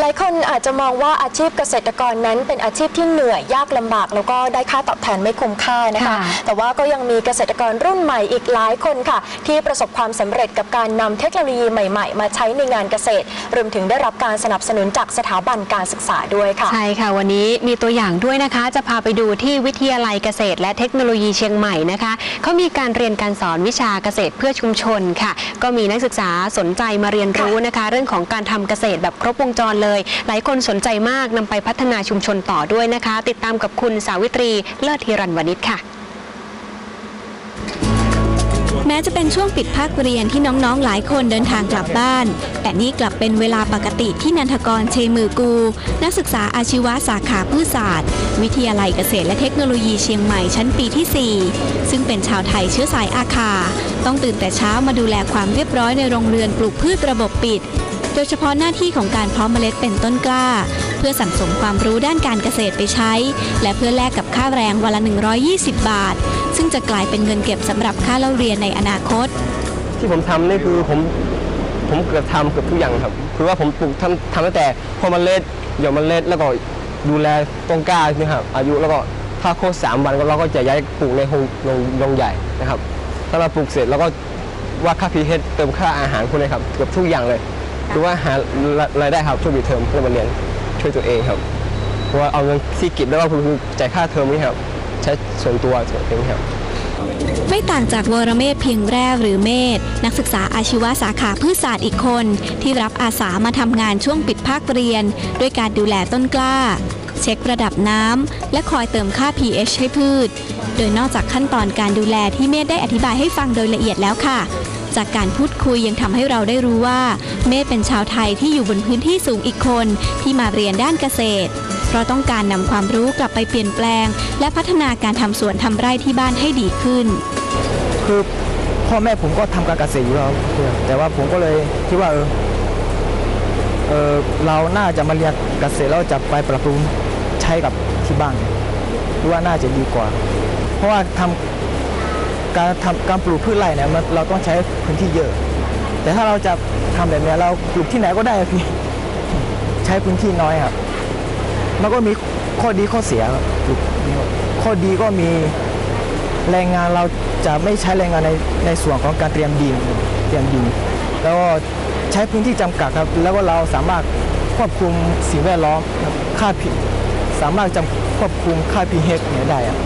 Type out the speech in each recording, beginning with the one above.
หลายคนอาจจะมองว่าอาชีพเกษตรกรนั้นเป็นอาชีพที่เหนื่อยยากลำบาก แล้วก็ได้ค่าตอบแทนไม่คุ้มค่านะคะค่ะแต่ว่าก็ยังมีเกษตรกรรุ่นใหม่อีกหลายคนค่ะ ที่ประสบความสำเร็จกับการนำเทคโนโลยีใหม่ๆ มาใช้ในงานเกษตร รวมถึงได้รับการสนับสนุนจากสถาบันการศึกษาด้วยค่ะ ใช่ค่ะ วันนี้มีตัวอย่างด้วยนะคะ จะพาไปดูที่วิทยาลัยเกษตร และเทคโนโลยีเชียงใหม่นะคะเขามีการเรียนการสอนวิชาเกษตรเพื่อชุมชนค่ะ ก็มีนักศึกษาสนใจมาเรียนรู้นะคะ เรื่องของการทำเกษตรแบบครบวงจรเลยหลายคนสนใจมากนำไปพัฒนาชุมชนต่อด้วยนะคะ ติดตามกับคุณสาวิตรีเลิศธีรันวณิชค่ะแม้จะเป็นช่วงปิดภาคเรียนที่น้องๆ หลายคนเดินทางกลับบ้าน แต่นี่กลับเป็นเวลาปกติที่นันทกรเชมือกู นักศึกษาอาชีวะสาขาพืชศาสตร์ วิทยาลัยเกษตรและเทคโนโลยีเชียงใหม่ชั้นปีที่ 4 ซึ่งเป็นชาวไทยเชื้อสายอาคา ต้องตื่นแต่เช้ามาดูแลความเรียบร้อยในโรงเรือนปลูกพืชระบบปิด โดยเฉพาะหน้าที่ของการเพาะเมล็ดเป็นต้นกล้า เพื่อสั่งสมความรู้ด้านการเกษตรไปใช้ และเพื่อแลกกับค่าแรงวันละ 120 บาท ซึ่งจะกลายเป็นเงินเก็บสำหรับค่าเล่าเรียนในอนาคต ที่ผมทำนี่คือผมผมเกือบทำเกือบทุกอย่างครับ คือว่าผมปลูกทำทำตั้งแต่พอเมล็ดหย่อมเมล็ดแล้วก็ดูแลต้นกล้านะครับอายุแล้วก็ถ้าโคตรสามวันก็เราก็จะย้ายปลูกในโรงโรงงใหญ่นะครับ ถ้าเราปลูกเสร็จเราก็ว่าค่าพีเเติมค่าอาหารพวกนี้ครับเกือบทุกอย่างเลย คือว่าหารายได้ครับช่วงปิดเทอมเพื่อมาเรียนช่วยตัวเองครับเพราะว่าเอาเงินที่เก็บได้ว่าคือจ่ายค่าเทอมนี่ครับ ใช้ส่วนตัวส่วนเองครับไม่ต่างจากวรเมธเพียงแร่หรือเมธนักศึกษาอาชีวะสาขาพืชศาสตร์อีกคน ที่รับอาสามาทำงานช่วงปิดภาคเรียน ด้วยการดูแลต้นกล้า เช็คระดับน้ำและคอยเติมค่า pH ให้พืช โดยนอกจากขั้นตอนการดูแลที่เมธได้อธิบายให้ฟังโดยละเอียดแล้วค่ะ จากการพูดคุยยังทำให้เราได้รู้ว่า เมธเป็นชาวไทยที่อยู่บนพื้นที่สูงอีกคนที่มาเรียนด้านเกษตร เพราะต้องการนำความรู้กลับไปเปลี่ยนแปลง และพัฒนาการทำสวนทำไร่ที่บ้านให้ดีขึ้น คือพ่อแม่ผมก็ทำการเกษตรอยู่แล้วครับแต่ว่าผมก็เลยคิดว่าเออเออเราน่าจะมาเรียนเกษตรแล้วจะไปปรับปรุงใช้กับที่บ้านหรือว่าน่าจะดีกว่า เพราะว่าทำ การทำการปลูกพืชไร่เนี่ยมันเราต้องใช้พื้นที่เยอะ แต่ถ้าเราจะทำแบบนี้เราปลูกที่ไหนก็ได้พี่ใช้พื้นที่น้อยครับ มันก็มีข้อดีข้อเสียครับข้อดีก็มีแรงงานเราจะไม่ใช้แรงงานในในส่วนของการเตรียมดินเตรียมดิน แล้วก็ใช้พื้นที่จำกัดครับ แล้วก็เราสามารถควบคุมสิ่งแวดล้อมค่าพิสามารถจำควบคุมค่า pH เนี่ยได้อะ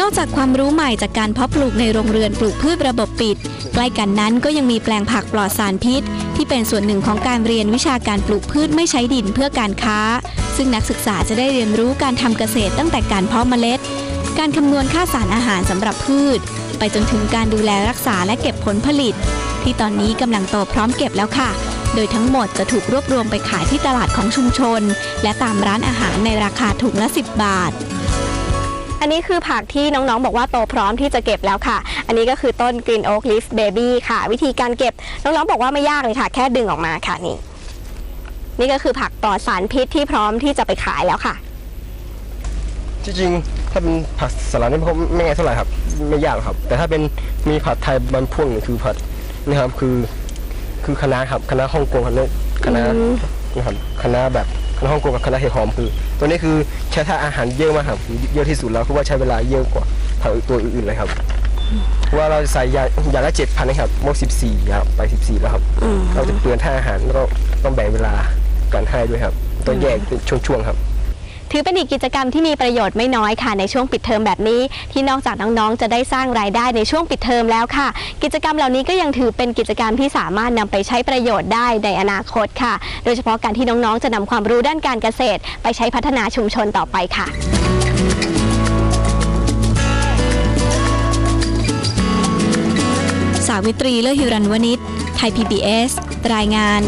นอกจากความรู้ใหม่จากการเพาะปลูกในโรงเรือนปลูกพืชระบบปิด ใกล้กันนั้นก็ยังมีแปลงผักปลอดสารพิษ ที่เป็นส่วนหนึ่งของการเรียนวิชาการปลูกพืชไม่ใช้ดินเพื่อการค้า ซึ่งนักศึกษาจะได้เรียนรู้การทำเกษตรตั้งแต่การเพาะเมล็ด การคำนวณค่าสารอาหารสำหรับพืช ไปจนถึงการดูแลรักษาและเก็บผลผลิต ที่ตอนนี้กำลังโตพร้อมเก็บแล้วค่ะโดยทั้งหมดจะถูกรวบรวมไปขายที่ตลาดของชุมชน และตามร้านอาหารในราคาถุงละ 10 บาท อันนี้คือผักที่น้องๆ บอกว่าโตพร้อมที่จะเก็บแล้วค่ะ อันนี้ก็คือต้น Green Oak Leaf Baby ค่ะ วิธีการเก็บน้องๆ บอกว่าไม่ยากเลยค่ะ แค่ดึงออกมาค่ะนี่ นี่ก็คือผักปลอดสารพิษที่พร้อมที่จะไปขายแล้วค่ะ จริงๆ ถ้าเป็นผัดสลัดนี่ผมไม่ง่ายเท่าไหร่ครับ ไม่ยากหรอกครับ แต่ถ้าเป็นมีผัดไทยบางพวกนี่คือผัดนี่ครับคือ คือคณะน้าครับคณะน้าฮ่องกงครับเนี่ยคณะน้านะครับคณะน้าแบบ คณะน้าฮ่องกงกับคณะน้าเห็ดหอมคือ ตัวนี้คือใช้ท่าอาหารเยอะมากครับเยอะที่สุดแล้วคือว่าใช้เวลาเยอะกว่าผักตัวอื่นๆเลยครับเพราะว่าเราใส่ยาอย่างละเจ็ดพันนะครับมดสิบสี่ครับไปสิบสี่แล้วครับ เราจะเปลือนท่าอาหารแล้วก็ต้องแบ่งเวลาการให้ด้วยครับต้องแยกเป็นช่วงๆครับ ถือเป็นอีกกิจกรรมที่มีประโยชน์ไม่น้อยค่ะในช่วงปิดเทอมแบบนี้ ที่นอกจากน้องๆ จะได้สร้างรายได้ในช่วงปิดเทอมแล้วค่ะ กิจกรรมเหล่านี้ก็ยังถือเป็นกิจกรรมที่สามารถนำไปใช้ประโยชน์ได้ในอนาคตค่ะ โดยเฉพาะการที่น้องๆ จะนำความรู้ด้านการเกษตร ไปใช้พัฒนาชุมชนต่อไปค่ะสาวิตรีเลือหิรันวณิชไทย PBS รายงาน